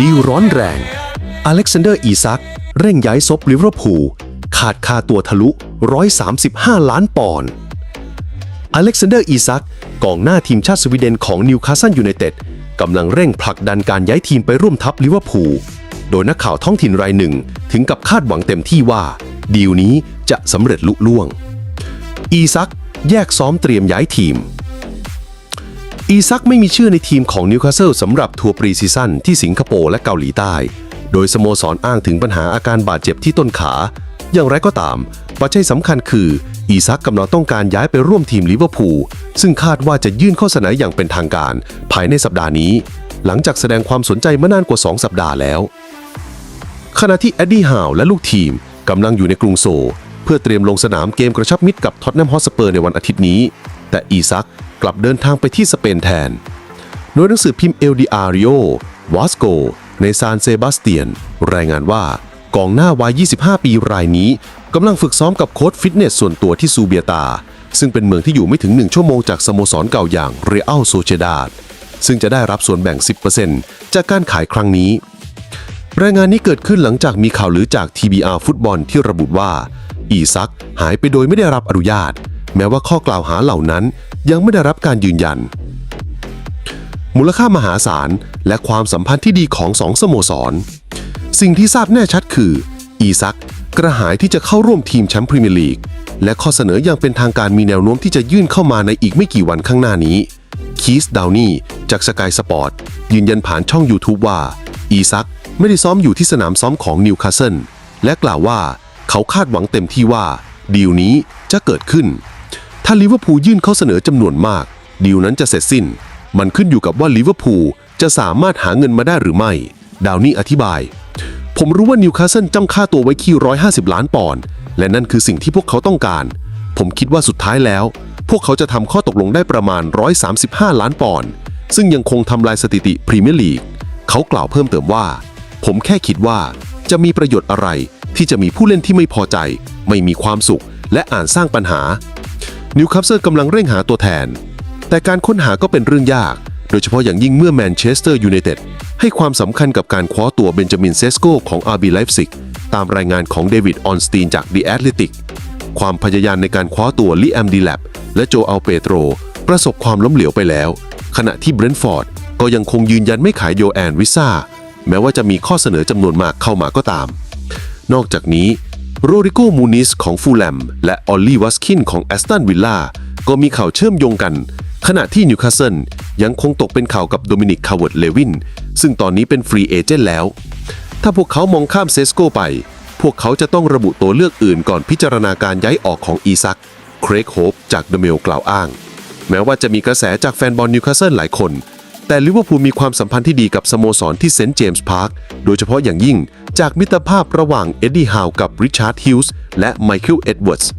ดีลร้อนแรง อเล็กซานเดอร์อีซัก เร่งย้ายซบลิเวอร์พูลขาดค่าตัวทะลุ 135 ล้านปอนด์ อเล็กซานเดอร์อีซักกองหน้าทีมชาติสวีเดนของนิวคาสเซิลยูไนเต็ดกำลังเร่งผลักดันการย้ายทีมไปร่วมทัพลิเวอร์พูล โดยนักข่าวท้องถิ่นรายหนึ่ง ถึงกับคาดหวังเต็มที่ว่า ดีลนี้จะสำเร็จลุล่วง อีซักแยกซ้อมเตรียมย้ายทีม อีซักไม่มีชื่อในทีมของนิวคาสเซิลสำหรับทัวร์ปรีซีซั่นที่สิงคโปร์และเกาหลีใต้ โดยสโมสรอ้างถึงปัญหาอาการบาดเจ็บที่ต้นขา อย่างไรก็ตาม ปัจจัยสำคัญคือ อีซักกำลังต้องการย้ายไปร่วมทีมลิเวอร์พูลซึ่งคาดว่าจะยื่นข้อเสนออย่างเป็นทางการ ภายในสัปดาห์นี้ หลังจากแสดงความสนใจมานานกว่า 2 สัปดาห์แล้ว ขณะที่แอดดี้ฮาวและลูกทีมกำลังอยู่ในกรุงโซ เพื่อเตรียมลงสนามเกมกระชับมิตรกับท็อตแนมฮอสเปอร์ในวันอาทิตย์นี้ แต่อีซัก กลับเดินทางไปที่สเปนแทน โดยหนังสือพิมพ์เอลดิอาริโอวาสโก ในซานเซบาสเตียน รายงานว่ากองหน้าวัย 25 ปีรายนี้กำลังฝึกซ้อมกับโค้ชฟิตเนสส่วนตัวที่ซูเบียตา ซึ่งเป็นเมืองที่อยู่ไม่ถึง 1 ชั่วโมงจากสโมสรเก่าอย่างเรอัลโซเชดาดซึ่งจะได้รับส่วนแบ่ง 10%จากการขายครั้งนี้ รายงานนี้เกิดขึ้นหลังจากมีข่าวลือจาก TBR ฟุตบอลที่ระบุว่า อีซักหายไปโดยไม่ได้รับอนุญาต แม้ว่าข้อกล่าวหาเหล่านั้น ยังไม่ได้รับการยืนยัน มูลค่ามหาศาลและความสัมพันธ์ที่ดีของสองสโมสร สิ่งที่ทราบแน่ชัดคือ อีซักกระหายที่จะเข้าร่วมทีมแชมป์พรีเมียร์ลีก และข้อเสนออย่างเป็นทางการมีแนวโน้มที่จะยื่นเข้ามาในอีกไม่กี่วันข้างหน้านี้ คีสดาวนี่จากสกายสปอร์ตยืนยันผ่านช่อง YouTube ว่า อีซักไม่ได้ซ้อมอยู่ที่สนามซ้อมของนิวคาสเซิลและกล่าวว่าเขาคาดหวังเต็มที่ว่าดีลนี้จะเกิดขึ้น ถ้าลิเวอร์พูลยื่นข้อเสนอจำนวนมาก ดีลนั้นจะเสร็จสิ้น มันขึ้นอยู่กับว่าลิเวอร์พูลจะสามารถหาเงินมาได้หรือไม่ ดาวนี่อธิบาย ผมรู้ว่านิวคาสเซิลจ้องค่าตัวไว้ที่150 ล้านปอนด์และนั่นคือสิ่งที่พวกเขาต้องการ ผมคิดว่าสุดท้ายแล้ว พวกเขาจะทำข้อตกลงได้ประมาณ 135 ล้านปอนด์ซึ่งยังคงทำลายสถิติพรีเมียร์ลีกเขากล่าวเพิ่มเติมว่า ผมแค่คิดว่าจะมีประโยชน์อะไรที่จะมีผู้เล่นที่ไม่พอใจ ไม่มีความสุข และอ่านสร้างปัญหา นิวคาสเซิลกำลังเร่งหาตัวแทน แต่การค้นหาก็เป็นเรื่องยาก โดยเฉพาะอย่างยิ่งเมื่อแมนเชสเตอร์ยูไนเต็ดให้ความสำคัญกับการคว้าตัวเบนจามินเซสโกของอาร์บีไลฟ์ซิกตามรายงานของเดวิดออนสตีนจาก The Athletic ความพยายามในการคว้าตัวลิแอมดีแลบและโจอัลเปโตร ประสบความล้มเหลวไปแล้ว ขณะที่เบรนท์ฟอร์ดก็ยังคงยืนยันไม่ขายโยแอนวิซ่าแม้ว่าจะมีข้อเสนอจำนวนมากเข้ามาก็ตาม นอกจากนี้ โรดิโกมูนิสของฟูลแลม และออลลี่วัสคินของแอสตันวิลล่าก็มีข่าวเชื่อมโยงกัน ขณะที่นิวคาสเซิลยังคงตกเป็นข่าวกับโดมินิกคาร์เวิร์ดเลวิน ซึ่งตอนนี้เป็นฟรีเอเจนต์แล้ว ถ้าพวกเขามองข้ามเซสโกไป พวกเขาจะต้องระบุตัวเลือกอื่นก่อนพิจารณาการย้ายออกของอีซักเครกโฮปจากเดเมลกล่าวอ้าง แม้ว่าจะมีกระแสจากแฟนบอลนิวคาสเซิลหลายคน แต่ลิเวอร์พูลมีความสัมพันธ์ที่ดีกับสโมสรที่เซนต์เจมส์พาร์ค โดยเฉพาะอย่างยิ่งจากมิตรภาพระหว่างเอ็ดดี้ฮาวกับริชาร์ดฮิลส์และไมเคิลเอ็ดเวิร์ดส์